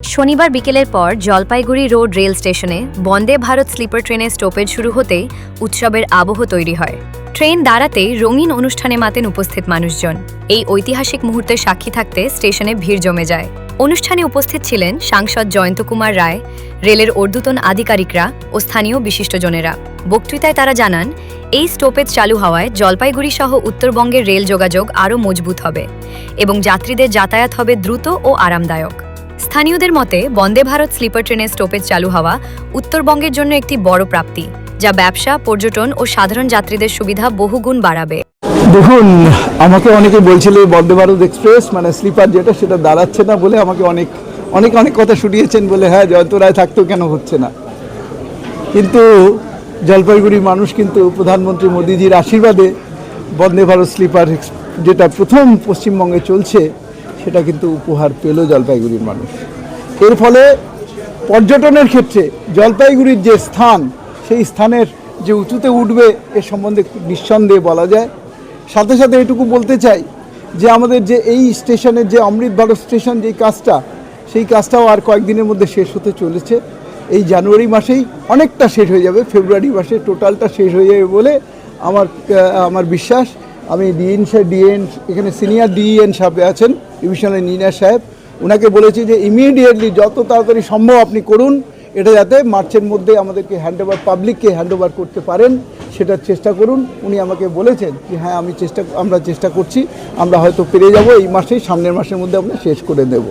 শনিবার বিকেলের পর জলপাইগুড়ি রোড রেল স্টেশনে বন্দে ভারত স্লিপার ট্রেনের স্টপেজ শুরু হতেই উৎসবের আবহ তৈরি হয়। ট্রেন দাঁড়াতেই রঙিন অনুষ্ঠানে মাতেন উপস্থিত মানুষজন। এই ঐতিহাসিক মুহূর্তের সাক্ষী থাকতে স্টেশনে ভিড় জমে যায়। অনুষ্ঠানে উপস্থিত ছিলেন সাংসদ জয়ন্ত কুমার রায়, রেলের ঊর্ধ্বতন আধিকারিকরা ও স্থানীয় বিশিষ্টজনেরা। বক্তৃতায় তারা জানান, এই স্টপেজ চালু হওয়ায় জলপাইগুড়ি সহ উত্তরবঙ্গের রেল যোগাযোগ আরও মজবুত হবে এবং যাত্রীদের যাতায়াত হবে দ্রুত ও আরামদায়ক। স্থানীয়দের মতে, বন্দে ভারত স্লিপার ট্রেনের স্টপেজ চালু হওয়া উত্তরবঙ্গের জন্য একটি বড় প্রাপ্তি, যা ব্যবসা, পর্যটন ও সাধারণ যাত্রীদের সুবিধা বহুগুণ বাড়াবে। দেখুন, আমাকে অনেকে বলছিল বন্দে ভারত এক্সপ্রেস মানে স্লিপার যেটা, সেটা দাঁড়াচ্ছে না বলে আমাকে অনেক অনেক অনেক কথা শুনিয়েছেন বলে হ্যাঁ জয়ন্ত রায় থাকতেও কেন হচ্ছে না। কিন্তু জলপাইগুড়ির মানুষ কিন্তু প্রধানমন্ত্রী মোদিজির আশীর্বাদে বন্দে ভারত স্লিপার যেটা প্রথম পশ্চিমবঙ্গে চলছে সেটা কিন্তু উপহার পেল জলপাইগুড়ির মানুষ। এর ফলে পর্যটনের ক্ষেত্রে জলপাইগুড়ির যে স্থান, সেই স্থানের যে উঁচুতে উঠবে এ সম্বন্ধে নিঃসন্দেহে বলা যায়। সাথে সাথে এটুকু বলতে চাই যে আমাদের যে এই স্টেশনের যে অমৃত ভারত স্টেশন যেই কাজটা, সেই কাজটাও আর কয়েকদিনের মধ্যে শেষ হতে চলেছে। এই জানুয়ারি মাসেই অনেকটা শেষ হয়ে যাবে, ফেব্রুয়ারি মাসে টোটালটা শেষ হয়ে যাবে বলে আমার আমার বিশ্বাস। আমি ডিএন সাহেব, ডিএন, এখানে সিনিয়র ডিএন সাহেব আছেন, ডিভিশনাল ইঞ্জিনিয়ার সাহেব। ওনাকে বলেছি যে ইমিডিয়েটলি যত তাড়াতাড়ি সম্ভব আপনি করুন, এটা যাতে মার্চের মধ্যে আমাদেরকে হ্যান্ড ওভার পাবলিককে হ্যান্ড ওভার করতে পারেন, সেটার চেষ্টা করুন। উনি আমাকে বলেছেন যে হ্যাঁ আমি চেষ্টা, আমরা চেষ্টা করছি, আমরা হয়তো পেরে যাব, এই মাসেই, সামনের মাসের মধ্যে আমরা শেষ করে দেব।